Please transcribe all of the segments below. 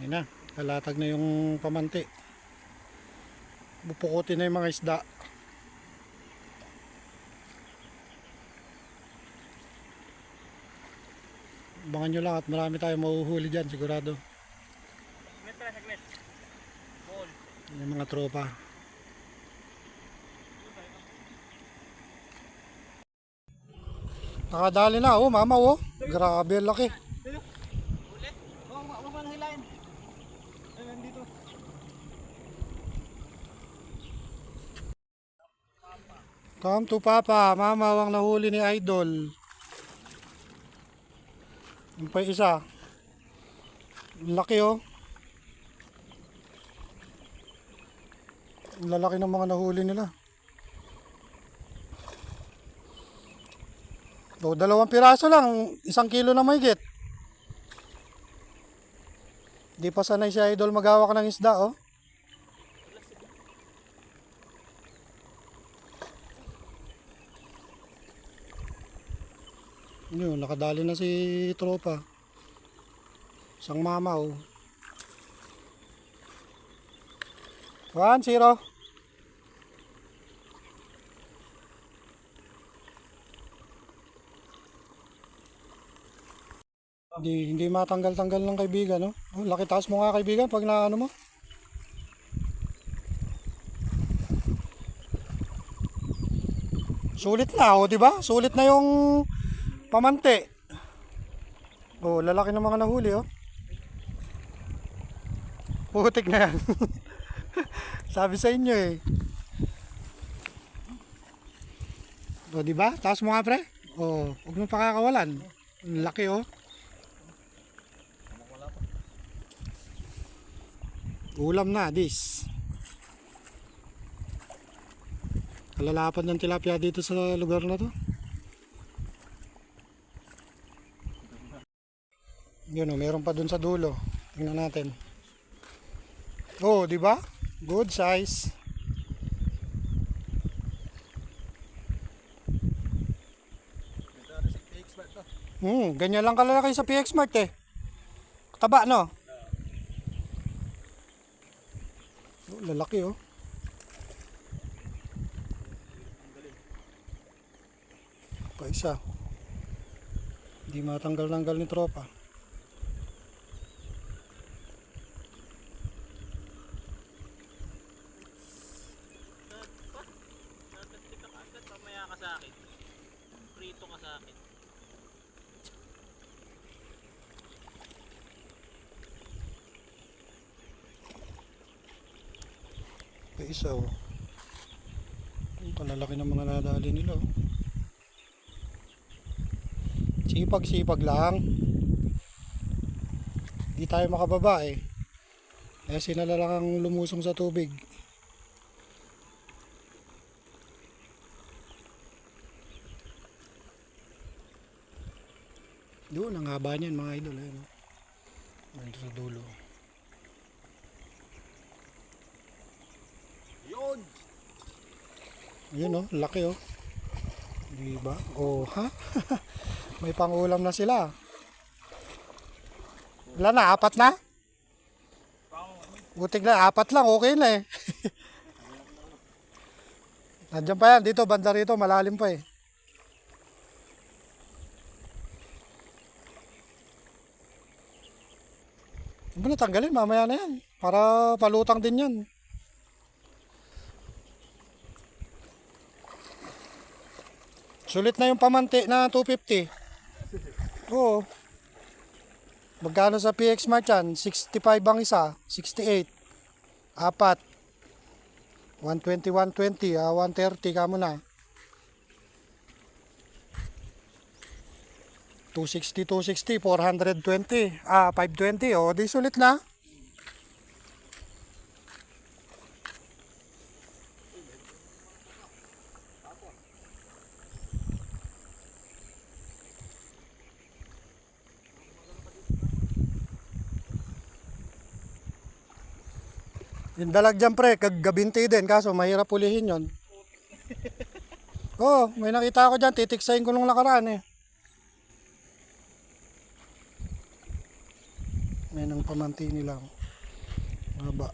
Ayun na, kalatag na yung pamanti. Bupukutin na yung mga isda. Abangan nyo lang at marami tayong mahuhuli dyan sigurado. Yung mga tropa. Nakadali na oh, mama oh. Grabe, laki. Ulit? Oo, oh, huwag mo nang hilahin. Ayun, dito. Come to Papa, mama ang nahuli ni Idol. Yung pa isa. Laki oh. Lalaki ng mga nahuli nila. O, dalawang piraso lang, isang kilo na mahigit. Di pa sanay si Idol maghawak ng isda oh. Yun, nakadali na si tropa. Isang mama oh. One, zero. Hindi, hindi matanggal-tanggal ng kaibigan, no? Oh, laki taas mo nga kaibigan pag naano mo. Sulit na, oh, di ba? Sulit na yung Pamante. Oh, lalaki ng mga nahuli, oh. Putik na yan. Sabi sa inyo eh. O, di ba? Taas mo nga, pre. Oh, huwag mo pakakawalan. Ang Laki, oh. Ulam na, this. Kalalapan ng tilapia dito sa lugar na to. Yun oh, meron pa dun sa dulo. Tingnan natin. Oh, di ba? Good size. Hmm, ganyan lang kalalaki sa PX Mart eh. Taba no? Oh, lalaki oh. Pa isa. Hindi matanggal-tanggal ni tropa. Natastik ka agad, mamaya ka sa akin. Prito ka sa akin. Pa isa oh. Ang kalalaki ng mga nadali nila oh. Sipag-sipag lang. Hindi tayo makababa eh. Kaya sinala lang ang lumusong sa tubig. Doon, ang haba niyan mga idol. Ayun, oh. Ayun sa dulo. Yun! Yun oh, laki oh. Di ba? Oh, ha? May pangulam na sila. Wala na, apat na? Butik na, apat lang, okay na eh. Nandiyan pa yan, dito, banda rito, malalim pa eh. Mo na tanggalin, mamaya na yan. Para palutang din yan. Sulit na yung pamanti na 250. Oo. Magkano sa PX Mart yan? 65 ang isa, 68. Apat. 120, 120, ah, 130 kamo na. 260, 260, 420, ah, 520, oh, di sulit na. Yung dalag dyan pre, kagabinti din, kaso mahirap pulihin yon. Oo, oh, may nakita ako dyan, titiksayin ko nung nakaraan eh. May nang pamanti nila. Haba.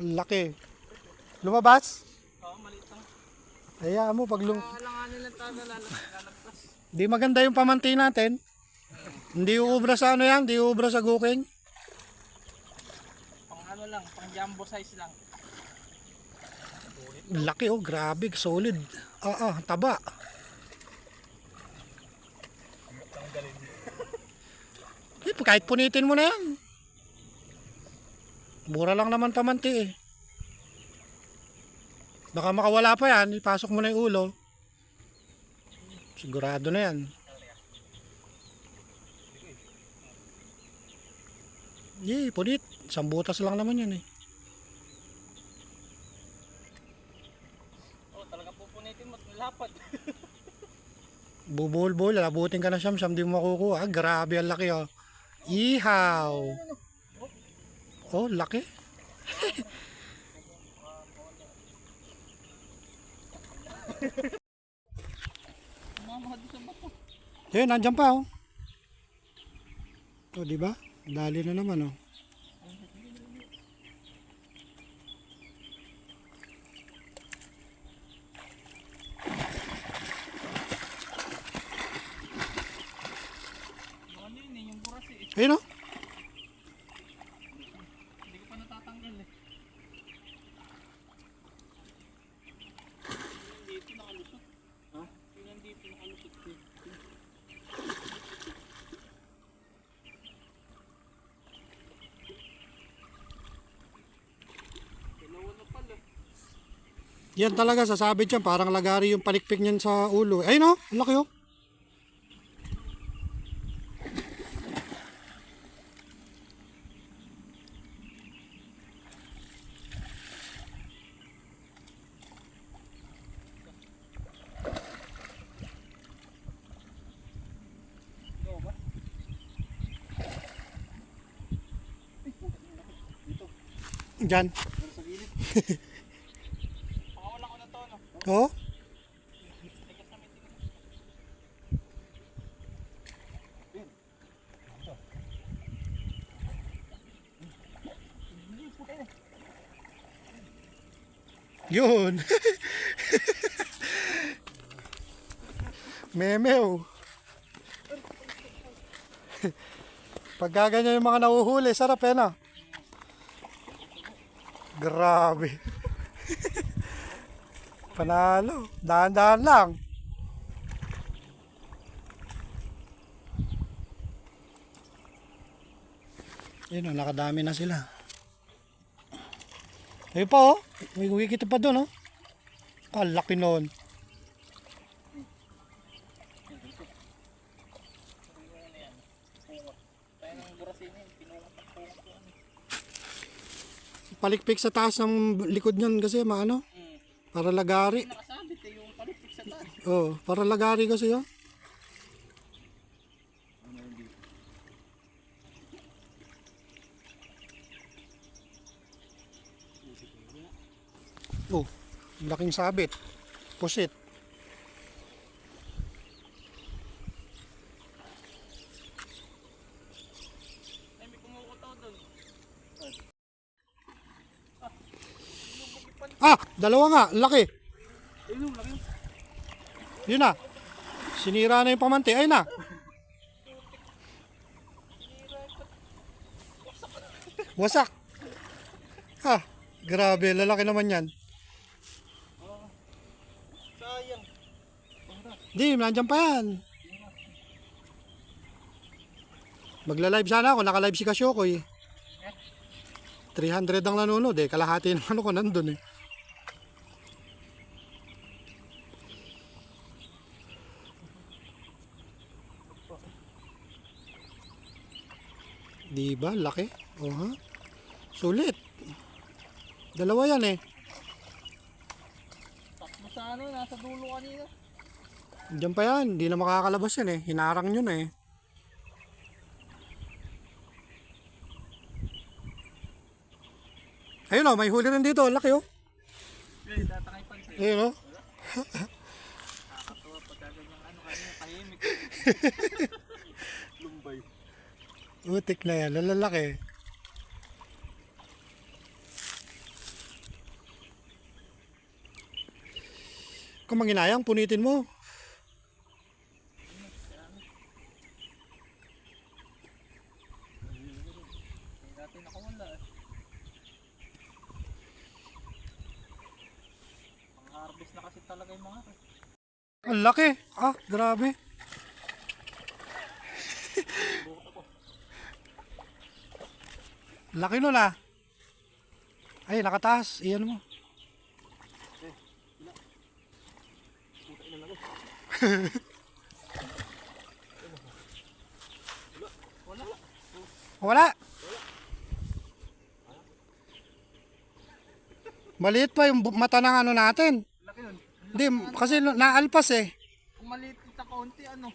Ang laki. Lumabas? Oo, maliit lang. Kaya mo pag lum... Alanganin lang tayo lalagpas. Di maganda yung pamanti natin. Hindi uubra sa ano yan, hindi uubra sa guking. Pang ano lang, pang jumbo size lang. Laki oh, grabe, solid. Ah, ah, taba. Eh, kahit punitin mo na yan. Mura lang naman pamanti eh. Baka makawala pa yan, ipasok mo na yung ulo. Sigurado na yan. Yee, punit. Isang butas lang naman yan eh. Oo, talaga pupunitin mo at lapad. Bubol-bol, labutin ka na siyam, siyam di mo makukuha. Ah, grabe, ang laki oh. Ihaw. Oh, laki. Mama, sa bato. Yun, nandiyan pa oh. Oh, di ba? Dali na naman oh. Ano yun eh, yung buras eh. Ayun oh. Hindi ko pa natatanggal eh. Yung dito nakalusot. Ha? Yung dito nakalusot eh. Dalawa na pala. Yan talaga, sasabit yan. Parang lagari yung palikpik niyan sa ulo. Ayun oh, ang laki oh. Diyan. Sa gilid. Pakawalan ko na to, no? Oh. Yun. Memeo. Pag gaganyan yung mga nahuhuli, sarap eh na. Grabe. Panalo. Dahan-dahan lang. Yun o, nakadami na sila. Ayun pa oh. May wikit pa doon oh. Ah, laki noon. Palikpik sa taas ng likod niyan kasi maano. Para lagari. Nakasabit eh, yung taas. Oh, para lagari kasi oh. Oh, laking sabit. Pusit. Ay, may kumukutaw doon. Ah, dalawa nga, laki. Ayun, laki. Yun na. Sinira na yung pamanti. Ayun na. Wasak. Ha, grabe, lalaki naman yan. Sayang. Di, nandiyan pa yan. Magla-live sana ako, naka-live si Kasyokoy. 300 ang nanonood eh, kalahati ng ano ko nandun eh. Di ba? Laki. Oh, ha? Sulit. Dalawa yan eh. Takbo sa ano, nasa dulo kanina. Diyan pa yan. Hindi na makakalabas yan eh. Hinarang yun eh. Ayun oh, may huli rin dito. Laki oh. Ay, tatangay pa sa'yo. Ayun oh. Nakakatawa pagka ganyan ano kanina. tahimik. Utik na yan, lalaki. Kung manginayang, punitin mo. Ang laki. Ah, grabe. Laki nun ah. Ay, nakataas. Iyan mo. Wala. Maliit pa yung mata ng ano natin. Laki nun. Hindi, kasi naalpas eh. Kung maliit kita kaunti ano.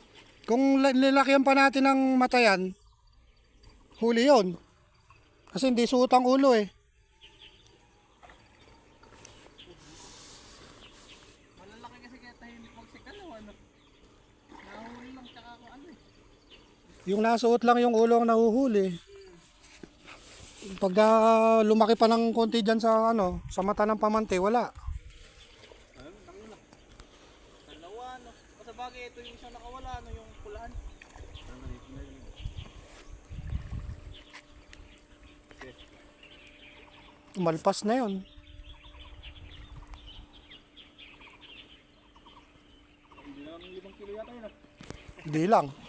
Kung la- nilakyan pa natin ng mata yan, huli yon. Kasi hindi suot ang ulo eh. Malalaki kasi kaya tahimik magsikalaw ano. Nahuli lang tsaka ako ano eh. Yung nasuot lang yung ulo ang nahuhuli. Pag ah, lumaki pa ng konti dyan sa ano, sa mata ng pamante, wala. Ayun, tangin na. Dalawa no. Kasi bagay ito yung isang nakawala no yung pulahan. Umalpas na yon. Hindi lang